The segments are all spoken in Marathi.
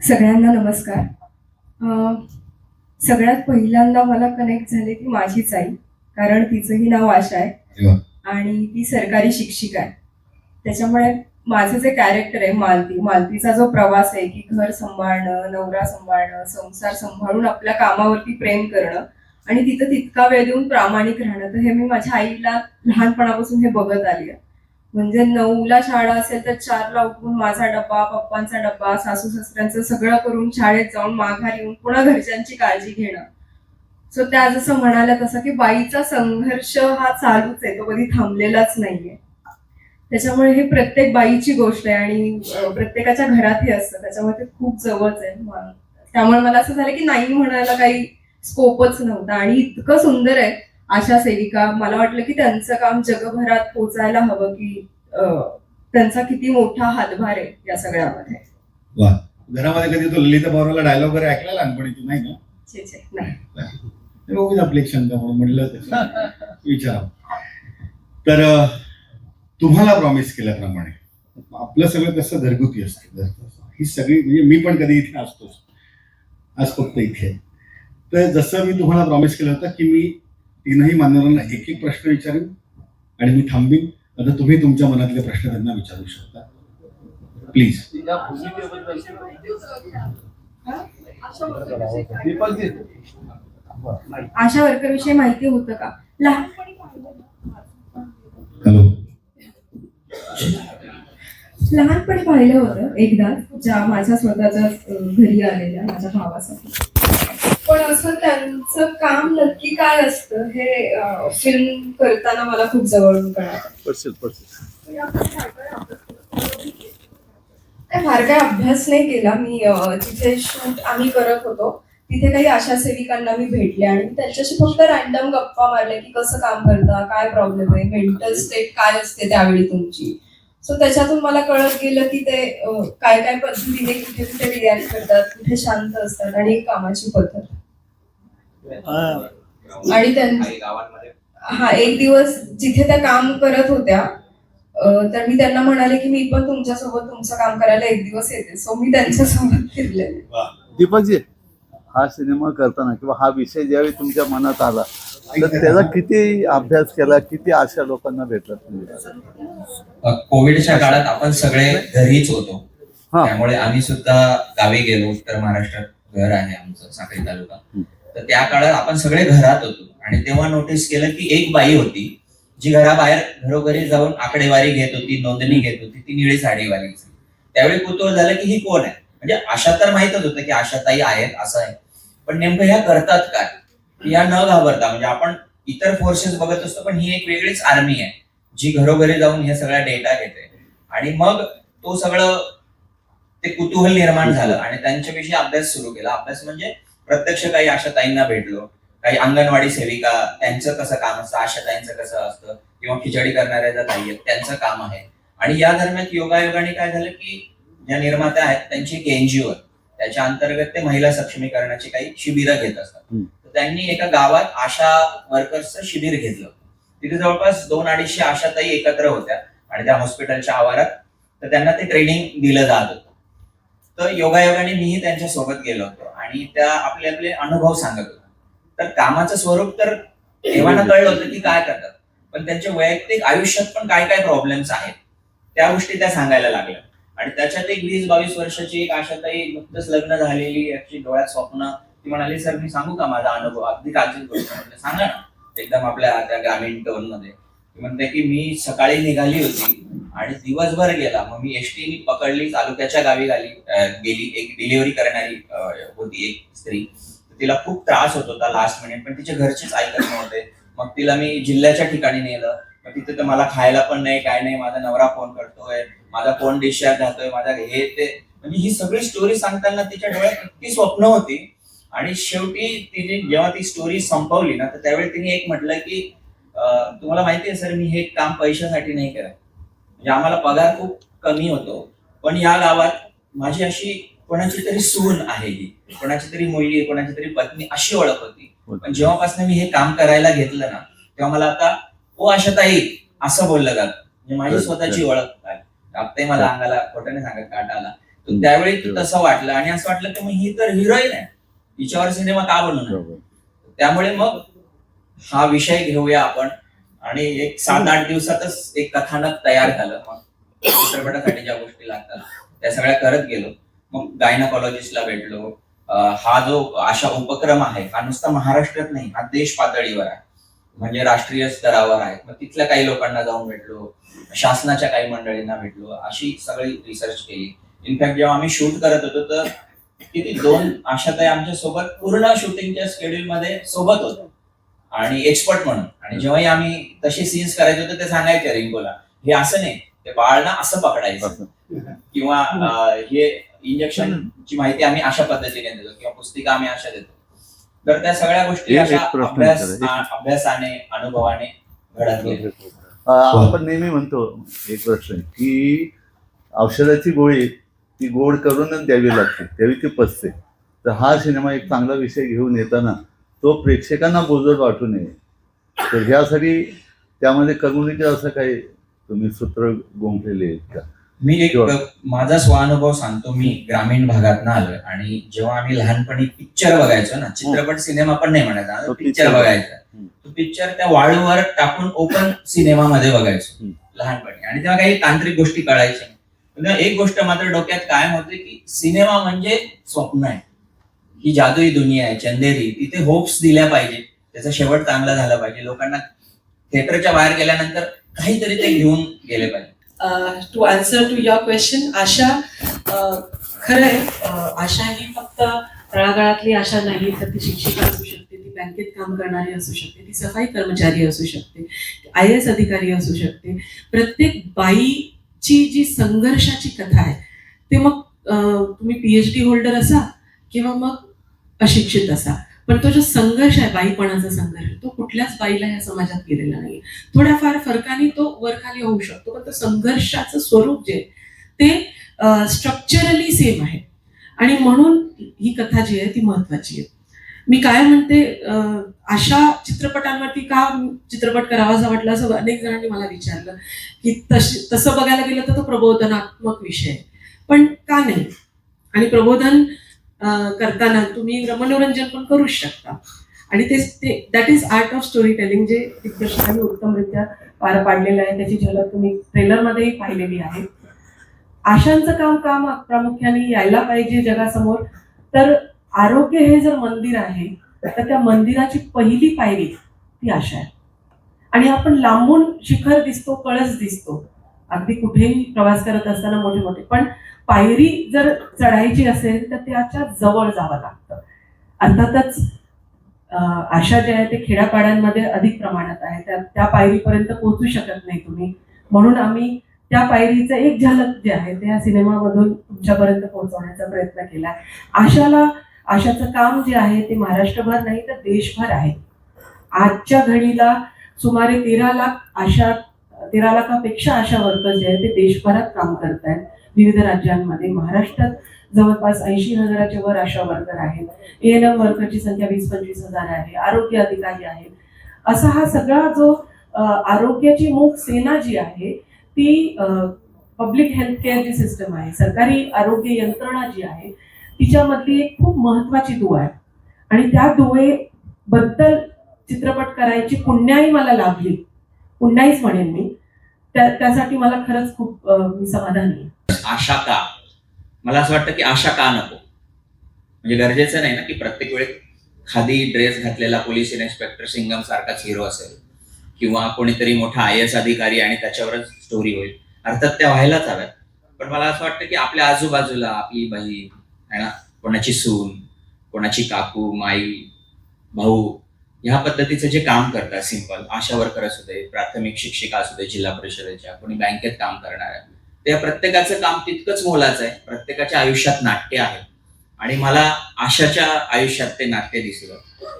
सगळ्यांना नमस्कार. सगळ्यात पहिल्यांदा मला कनेक्ट झाले ती माझीच आई कारण तिचंही नाव आशा आहे. आणि ती सरकारी शिक्षिका आहे. त्याच्यामुळे माझं जे कॅरेक्टर आहे मालती मालतीचा जो प्रवास आहे की घर सांभाळणं नवरा सांभाळणं संसार सांभाळून आपल्या कामावरती प्रेम करणं आणि तिथं तितका वेळ देऊन प्रामाणिक राहणं तर हे मी माझ्या आईला लहानपणापासून हे बघत आली आहे. म्हणजे नऊला शाळा असेल तर चारला उठून माझा डब्बा पप्पांचा डब्बा सासू सासऱ्यांचं सगळं करून शाळेत जाऊन माघार येऊन पुन्हा घरच्यांची काळजी घेणं. सो त्या जसं म्हणाल्या तसं की बाईचा संघर्ष हा चालूच आहे तो कधी थांबलेलाच नाहीये. त्याच्यामुळे हे प्रत्येक बाईची गोष्ट आहे आणि प्रत्येकाच्या घरातही असतं त्याच्यामुळे ते खूप जवळच आहे. त्यामुळे मला असं झालं की नाही म्हणायला काही स्कोपच नव्हता आणि इतकं सुंदर आहे. आशा सेविका मला वाटलं की त्यांचं काम जगभरात पोचायला हवं की त्यांचा किती मोठा हातभार आहे या सगळ्यामध्ये. घरामध्ये कधी तो ललिता पवारला डायलॉग वगैरे ऐकला लहानपणी तू नाही ना छे छे. नाही. बघून आपली एक शंका म्हणून म्हटलं तसं विचारा तर तुम्हाला प्रॉमिस केल्याप्रमाणे आपलं सगळं कसं घरगुती असतं. ही सगळी म्हणजे मी पण कधी इथे असतोच. आज फक्त इथे. तर जसं मी तुम्हाला प्रॉमिस केलं होतं की मी तीनही मान्यवरांना एक एक प्रश्न विचारेन आणि मी थांबीन. आता तुम्ही तुमच्या मनातले प्रश्न त्यांना विचारू शकता. प्लीज आशा वर्कर विषयी माहिती होतं का? लहानपणी हॅलो लहानपणी पाहिलं होतं एकदा ज्या माझ्या स्वतःच्या घरी आलेल्या माझ्या भावासाठी त्यांचं काम नक्की काय असतं हे फिल्म करताना मला खूप जवळून कळालं पडशील पडशील. काय फार काय अभ्यास नाही केला मी अं, जिथे शूट आम्ही करत होतो तिथे काही आशा सेविकांना मी भेटले आणि मी त्यांच्याशी फक्त रॅन्डम गप्पा मारल्या की कसं काम करता काय प्रॉब्लेम आहे मेंटल स्टेट काय असते त्यावेळी तुमची. सो त्याच्यातून मला कळत गेलं की ते अं, काय काय पद्धतीने कुठे कुठे रिॲक्ट करतात कुठे शांत असतात आणि एक कामाची पद्धत. आणि हा एक दिवस जिथे त्या काम करत होत्या तर मी त्यांना म्हणाले की मी पण तुमच्यासोबत तुमचं काम करायला एक दिवस येते. सो मी त्यांच्यासोबत फिरले दीपकजी हा सिनेमा करताना किंवा हा विषय ज्यावेळी तुमच्या मनात आला तर त्याचा किती अभ्यास केला किती अशा लोकांना भेटला तुम्ही? कोविडच्या काळात आपण सगळे घरीच होतो. हा. त्यामुळे आम्ही सुद्धा गावी गेलो उत्तर महाराष्ट्रात घर आहे आमचं साखळी तालुका. तर त्या काळात आपण सगळे घरात होतो. आणि तेव्हा नोटीस केलं की एक बाई होती जी घराबाहेर घरोघरी जाऊन आकडेवारी घेत होती नोंदणी घेत होती ती निळी साडीवाली त्यावेळी कुतूहल झालं की ही कोण आहे? म्हणजे आशा तर माहितच होतं की आशाताई आहेत असं आहे. पण नेमकं ह्या करतात काय? या न घाबरता म्हणजे आपण इतर फोर्सेस बघत असतो पण ही एक वेगळीच आर्मी आहे जी घरोघरी जाऊन ह्या सगळ्या डेटा घेते. आणि मग तो सगळं ते कुतूहल निर्माण झालं आणि त्यांच्याविषयी अभ्यास सुरू केला. अभ्यास म्हणजे प्रत्यक्ष काही आशाताईंना भेटलो. काही अंगणवाडी सेविका त्यांचं कसं काम असतं आशाताईंचं कसं असतं किंवा खिचडी करणाऱ्या ज्या ताई आहेत त्यांचं काम आहे. आणि या दरम्यान योगायोगाने काय झालं की ज्या निर्मात्या आहेत त्यांची एक एनजीओ त्याच्या अंतर्गत ते महिला सक्षमीकरणाची काही शिबिरं घेत असतात. तर त्यांनी एका गावात आशा वर्कर्सचं शिबिर घेतलं. तिथे जवळपास दोन अडीचशे आशाताई एकत्र होत्या. आणि त्या हॉस्पिटलच्या आवारात तर त्यांना ते ट्रेनिंग दिलं जात होतं. तर योगायोगाने मीही त्यांच्यासोबत गेलो होतो. आणि त्या आपले आपले अनुभव सांगत होत्या तर कामाचं स्वरूप तर तेव्हा कळलं होतं की काय करतात. पण त्यांच्या वैयक्तिक आयुष्यात पण काय काय प्रॉब्लेम्स आहेत त्या गोष्टी त्या सांगायला लागल्या. आणि त्याच्यात एक वीस बावीस वर्षाची एक आशाताई नुकतंच लग्न झालेली अशी डोळ्यात स्वप्न. ती म्हणाली सर मी सांगू का माझा अनुभव? अगदी काळजी गोष्ट सांगा ना. एकदम आपल्या त्या ग्रामीण टोनमध्ये म्हणते की मी सकाळी निघाली होती आणि दिवसभर गेला. मग मी एसटी पकडली तालुक्याच्या गावी गाली गेली एक डिलिव्हरी करणारी होती एक स्त्री. तिला खूप त्रास होत होता लास्ट मिनिट पण तिच्या घरचेच ऐकत नव्हते. मग तिला मी जिल्ह्याच्या ठिकाणी नेलं. मग तिथे तर मला खायला पण नाही काय नाही माझा नवरा फोन करतोय माझा फोन डिस्चार्ज जातोय माझा हे ते. म्हणजे ही सगळी स्टोरी सांगताना तिच्या डोळ्यात इतकी स्वप्न होती. आणि शेवटी तिने जेव्हा ती स्टोरी संपवली ना तर त्यावेळी तिने एक म्हटलं की तुम्हाला माहिती आहे सर मी हे काम पैशासाठी नाही करत. म्हणजे आम्हाला पगार खूप कमी होतो. पण या गावात माझी अशी कोणाची तरी सून आहे ही. कोणाची तरी मुलगी कोणाची तरी पत्नी अशी ओळख होती. पण जेव्हापासून मी हे काम करायला घेतलं ना तेव्हा मला आता ओ आशाताई असं बोललं जात म्हणजे माझी स्वतःची ओळख. आता मला अंगाला खोटं नाही सांगत काटा आला त्यावेळी तो तसं वाटलं आणि असं वाटलं की मग ही तर हिरोईन आहे. तिच्यावर सिनेमा का बनवणार. त्यामुळे मग हा विषय घेऊया आपण. आणि एक सात आठ दिवसातच एक कथानक तयार झालं. मग चित्रपटासाठी ज्या गोष्टी लागतात त्या सगळ्या करत गेलो. मग गायनाकॉलॉजिस्टला भेटलो. हा जो अशा उपक्रम आहे हा नुसता महाराष्ट्रात नाही हा देश पातळीवर आहे. म्हणजे राष्ट्रीय स्तरावर आहे. मग तिथल्या काही लोकांना जाऊन भेटलो. शासनाच्या काही मंडळींना भेटलो. अशी सगळी रिसर्च केली. इनफॅक्ट जेव्हा आम्ही शूट करत होतो तर किती दोन आशाताई आमच्यासोबत पूर्ण शूटिंगच्या स्केड्यूल मध्ये सोबत होतो. आणि एक्सपर्ट म्हणून. आणि जेव्हाही आम्ही तसे सीन्स करायचे होते ते सांगायचे रिंकोला हे असं नाही ते बाळ ना असं पकडायचं. किंवा हे इंजेक्शनची माहिती आम्ही अशा पद्धतीने देतो किंवा पुस्तिका आम्ही अशा देतो. तर त्या सगळ्या गोष्टी अशा अभ्यास अभ्यासाने अनुभवाने घडत आपण नेहमी म्हणतो एक प्रश्न की औषधाची गोळी ती गोड करूनच द्यावी लागते त्यावेळी ती पचते. तर हा सिनेमा एक चांगला विषय घेऊन येताना तो प्रेक्षकांना बोजड वाटू नये. तर ह्यासाठी त्यामध्ये कर्मुलीचे असं काही तुम्ही सूत्र गुंफलेले आहेत का? मी एक माझा स्वानुभव सांगतो मी ग्रामीण भागात आलोय आणि जेव्हा आम्ही लहानपणी पिक्चर बघायचो ना चित्रपट सिनेमा पण नाही म्हणायचा पिक्चर बघायचा. तो पिक्चर त्या वाळूवर टाकून ओपन सिनेमामध्ये बघायचो हम्म. लहानपणी. आणि तेव्हा काही तांत्रिक गोष्टी कळायच्या एक गोष्ट मात्र डोक्यात कायम होती की सिनेमा म्हणजे स्वप्न आहे. ही जादुई दुनिया आहे चंदेरी. तिथे होप्स दिल्या पाहिजे. त्याचा शेवट चांगला झाला पाहिजे. लोकांना थिएटरच्या बाहेर गेल्यानंतर काहीतरी ते घेऊन गेले पाहिजे. To answer to your question आशा खरं आहे आशा ही फक्त तळागाळातली आशा नाही तर ती शिक्षिका असू शकते ती बँकेत काम करणारी असू शकते ती सफाई कर्मचारी असू शकते आय एस अधिकारी असू शकते. प्रत्येक बाईची जी संघर्षाची कथा आहे ते मग तुम्ही पीएच डी होल्डर असा किंवा मग अशिक्षित असा. पण तो जो संघर्ष आहे बाईपणाचा संघर्ष तो कुठल्याच बाईला या समाजात गेलेला नाही थोड्याफार फरकाने तो वरखाली होऊ शकतो पण तो संघर्षाचं स्वरूप जे ते स्ट्रक्चरली सेम आहे. आणि म्हणून ही कथा जी आहे ती महत्वाची आहे. मी काय म्हणते अं, अशा चित्रपटांवरती का चित्रपट करावासा वाटला असं अनेक जणांनी मला विचारलं की तशी तसं बघायला गेलं तर तो प्रबोधनात्मक विषय आहे. पण का नाही? आणि प्रबोधन करताना तुम्ही मनोरंजन पण करूच शकता. आणि ते ते that is art of story telling जे दिग्दर्शकांनी उत्तमरित्या पार पाडलेलं आहे. त्याची झलक तुम्ही ट्रेलरमध्येही पाहिलेली आहे. आशांचं काम काम प्रामुख्याने यायला पाहिजे जगासमोर? तर आरोग्य हे जर मंदिर आहे तर त्या मंदिराची पहिली पायरी ती आशा आहे. आणि आपण लांबून शिखर दिसतो कळस दिसतो. अगदी कुठेही प्रवास करत असताना मोठे मोठे. पण पायरी जर चढायची असेल तर त्याच्याजवळ जावं लागतं. अर्थातच आशा जे आहे ते खेड्यापाड्यांमध्ये अधिक प्रमाणात आहे. त्या त्या पायरीपर्यंत पोहोचू शकत नाही तुम्ही. म्हणून आम्ही त्या पायरीचं एक झलक जे आहे त्या सिनेमामधून तुमच्यापर्यंत पोहोचवण्याचा प्रयत्न केला. आशाला आशाचं काम जे आहे ते महाराष्ट्रभर नाही तर देशभर आहे. आजच्या घडीला सुमारे तेरा लाख आशा तेरा लाखापेक्षा अशा वर्कर जे आहेत ते देशभरात काम करत आहेत विविध राज्यांमध्ये. महाराष्ट्रात जवळपास ऐंशी हजाराच्या वर आशा वर्कर आहेत. ए एन एम वर्करची संख्या वीस पंचवीस हजार आहे. आरोग्य अधिकारी आहेत. असा हा सगळा जो आरोग्याची मूक सेना जी आहे ती पब्लिक हेल्थ केअर जी सिस्टम आहे सरकारी आरोग्य यंत्रणा जी आहे तिच्यामधली एक खूप महत्वाची दुवा आहे. आणि त्या दुवेबद्दल चित्रपट करायची पुण्याही मला लाभली पुण्याहीच म्हणेन मी. त्यासाठी मला खरंच खूप मी समाधानी आशा का? मला असं वाटतं की आशा का नको? म्हणजे गरजेचं नाही ना की प्रत्येक वेळी खादी ड्रेस घातलेला पोलीस इन्स्पेक्टर सिंगम सारखाच हिरो असेल किंवा कोणीतरी मोठा आय एस अधिकारी आणि त्याच्यावरच स्टोरी होईल. अर्थात त्या व्हायलाच हव्यात. पण मला असं वाटतं की आपल्या आजूबाजूला आपली बहीण आहे ना? कोणाची सून कोणाची काकू माई भाऊ ह्या पद्धतीचं जे काम करतात सिंपल आशा वर्कर असू दे प्राथमिक शिक्षिका असू दे जिल्हा परिषदेच्या कोणी बँकेत काम करणाऱ्या त्या प्रत्येकाचं काम तितकंच मोलाचं आहे. प्रत्येकाच्या आयुष्यात नाट्य आहे. आणि मला आशाच्या आयुष्यात ते नाट्य दिसलं.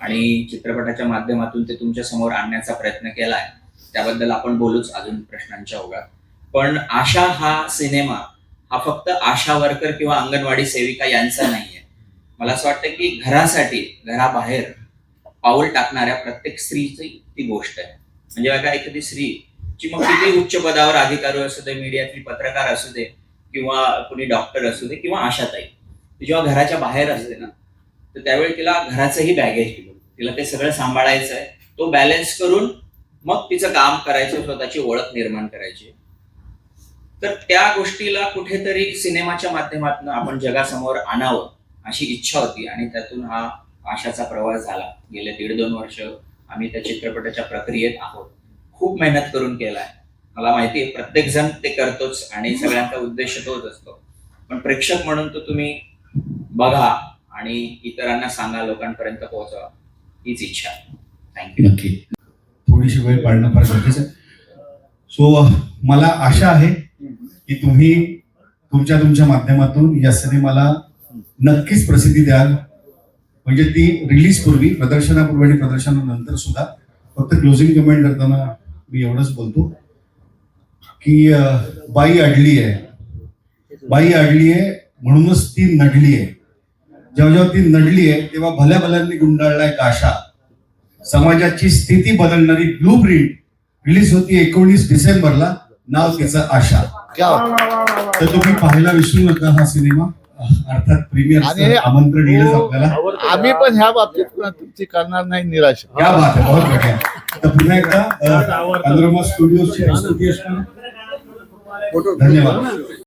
आणि चित्रपटाच्या माध्यमातून ते तुमच्यासमोर आणण्याचा प्रयत्न केला आहे त्याबद्दल आपण बोलूच अजून प्रश्नांच्या ओघात. पण आशा हा सिनेमा हा फक्त आशा वर्कर किंवा अंगणवाडी सेविका यांचा नाहीये. मला असं वाटतं की घरासाठी घराबाहेर पाऊल टाकणाऱ्या प्रत्येक स्त्रीची ती गोष्ट आहे. म्हणजे बघा एखादी स्त्री जी मग किती उच्च पदावर अधिकारी असू दे मीडियातली पत्रकार असू दे किंवा कुणी डॉक्टर असू दे किंवा आशाताई ती जेव्हा घराच्या बाहेर असते ना तर त्यावेळी तिला घराचंही बॅगेज दिलं तिला ते सगळं सांभाळायचं आहे. तो बॅलन्स करून मग तिचं काम करायचं स्वतःची ओळख निर्माण करायची. तर त्या गोष्टीला कुठेतरी सिनेमाच्या माध्यमातून आपण जगासमोर आणावं अशी इच्छा होती. आणि त्यातून हा आशाचा प्रवास झाला. गेले दीड दोन वर्ष आम्ही त्या चित्रपटाच्या प्रक्रियेत आहोत. खूप मेहनत करून केलाय. मला माहिती आहे प्रत्येक जण ते करतोच आणि सगळ्यांचा उद्देश तोच असतो. पण प्रेक्षक म्हणून तो तुम्ही बघा आणि इतरांना सांगा लोकांपर्यंत पोहोचवा. हीच इच्छा. थँक्यू नक्की. थोडीशी वेळ पाळणं फार गरजेचं सो मला आशा आहे की तुम्ही तुमच्या तुमच्या माध्यमातून या सिनेमाला नक्कीच प्रसिद्धी द्याल. म्हणजे ती रिलीज पूर्वी प्रदर्शनापूर्वी आणि प्रदर्शनानंतर सुद्धा फक्त क्लोजिंग कमेंट करताना मी एवढंच बोलतो की बाई अडली आहे. बाई अडली आहे म्हणूनच ती नडली आहे. जेव्हा जेव्हा ती नडली आहे तेव्हा भल्या भल्यांनी गुंडाळलाय काशा. समाजाची स्थिती बदलणारी ब्लू प्रिंट रिलीज होती एकोणीस डिसेंबरला. नाव तिचं आशा. क्या? तर तुम्ही पाहायला विसरू नका हा सिनेमा. अर्थात प्रीमियर आणि- आमंत्रण येईलच आपल्याला. आम्ही पण ह्या बाबतीत पुन्हा तुमची करणार नाही निराशा. क्या बात आहे बहुत बढिया. तर पुन्हा एकदा अ, असणार धन्यवाद.